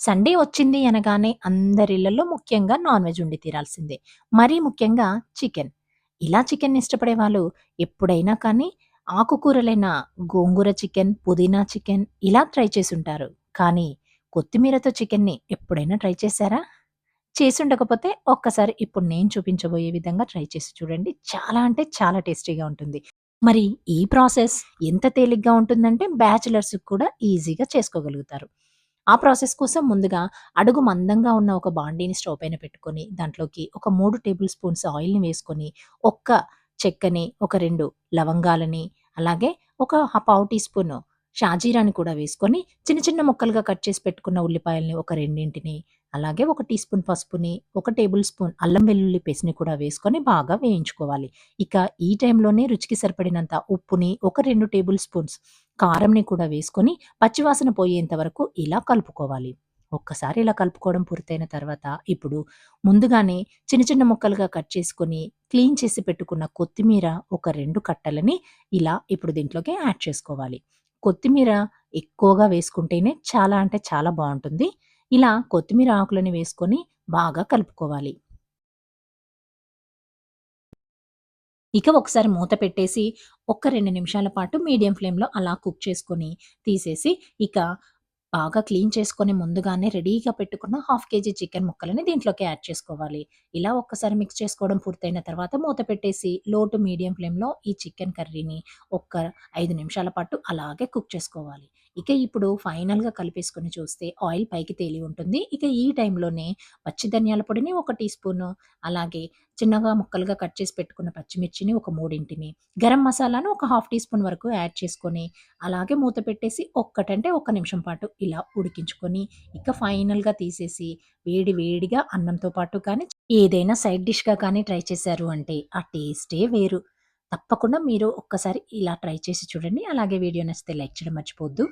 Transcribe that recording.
Sunday వచ్చింది అనగానే అందరిళ్ళలో ముఖ్యంగా నాన్ వెజ్ ఉండి తీరాల్సిందే. మరీ ముఖ్యంగా చికెన్. ఇలా చికెన్ ఇష్టపడే వాళ్ళు ఎప్పుడైనా కానీ ఆకుకూరలైన గోంగూర చికెన్, పుదీనా చికెన్ ఇలా ట్రై చేసి ఉంటారు కానీ కొత్తిమీరతో చికెన్‌ని ఎప్పుడైనా ట్రై చేశారా? చేసుండకపోతే ఒక్కసారి ఇప్పుడు నేను చూపించబోయే విధంగా ట్రై చేసి చూడండి. చాలా అంటే చాలా టేస్టీగా ఉంటుంది. మరి ఈ ప్రాసెస్ ఎంత తేలిగ్గా ఉంటుందంటే బ్యాచిలర్స్‌కి కూడా ఈజీగా చేసుకోగలుగుతారు. ఆ ప్రాసెస్ కోసం ముందుగా అడుగు మందంగా ఉన్న ఒక బాండీని స్టవ్ పైన పెట్టుకొని, దాంట్లోకి ఒక మూడు టేబుల్ స్పూన్స్ ఆయిల్‌ని వేసుకొని, ఒక్క చెక్కని, ఒక రెండు లవంగాలని, అలాగే ఒక పావు టీ స్పూన్ షాజీరాని కూడా వేసుకొని, చిన్న చిన్న ముక్కలుగా కట్ చేసి పెట్టుకున్న ఉల్లిపాయల్ని ఒక రెండింటిని, అలాగే ఒక టీ స్పూన్ పసుపుని, ఒక టేబుల్ స్పూన్ అల్లం వెల్లుల్లి పేస్ట్‌ని కూడా వేసుకొని బాగా వేయించుకోవాలి. ఇక ఈ టైంలోనే రుచికి సరిపడినంత ఉప్పుని, ఒక రెండు టేబుల్ స్పూన్స్ కారంని కూడా వేసుకొని, పచ్చివాసన పోయేంత వరకు ఇలా కలుపుకోవాలి. ఒక్కసారి ఇలా కలుపుకోవడం పూర్తయిన తర్వాత, ఇప్పుడు ముందుగానే చిన్న చిన్న ముక్కలుగా కట్ చేసుకొని, క్లీన్ చేసి పెట్టుకున్న కొత్తిమీర ఒక రెండు కట్టలని ఇలా ఇప్పుడు దీంట్లోకి యాడ్ చేసుకోవాలి. కొత్తిమీర ఎక్కువగా వేసుకుంటేనే చాలా అంటే చాలా బాగుంటుంది ఇలా కొత్తిమీర ఆకులని వేసుకొని బాగా కలుపుకోవాలి. ఇక ఒకసారి మూత పెట్టేసి, ఒక్క రెండు నిమిషాల పాటు మీడియం ఫ్లేమ్‌లో అలా కుక్ చేసుకొని, తీసేసి ఇక బాగా క్లీన్ చేసుకొని ముందుగానే రెడీగా పెట్టుకున్న హాఫ్ కేజీ చికెన్ ముక్కలని దీంట్లోకి యాడ్ చేసుకోవాలి. ఇలా ఒక్కసారి మిక్స్ చేసుకోవడం పూర్తయిన తర్వాత మూత పెట్టేసి లో టు మీడియం ఫ్లేమ్‌లో ఈ చికెన్ కర్రీని ఒక్క ఐదు నిమిషాల పాటు అలాగే కుక్ చేసుకోవాలి. ఇక ఇప్పుడు ఫైనల్‌గా కలిపేసుకొని చూస్తే ఆయిల్ పైకి తేలి ఉంటుంది. ఇక ఈ టైంలోనే పచ్చి ధనియాల పొడిని ఒక టీ స్పూను, అలాగే చిన్నగా ముక్కలుగా కట్ చేసి పెట్టుకున్న పచ్చిమిర్చిని ఒక మూడింటిని, గరం మసాలాను ఒక హాఫ్ టీ స్పూన్ వరకు యాడ్ చేసుకొని, అలాగే మూత పెట్టేసి ఒక్కటంటే ఒక్క నిమిషం పాటు ఇలా ఉడికించుకొని, ఇక ఫైనల్‌గా తీసేసి వేడి వేడిగా అన్నంతో పాటు కానీ, ఏదైనా సైడ్ డిష్‌గా కానీ ట్రై చేశారు అంటే ఆ టేస్టే వేరు. తప్పకుండా మీరు ఒక్కసారి ఇలా ట్రై చేసి చూడండి. అలాగే వీడియో నచ్చితే లైక్ చేయడం మర్చిపోద్దు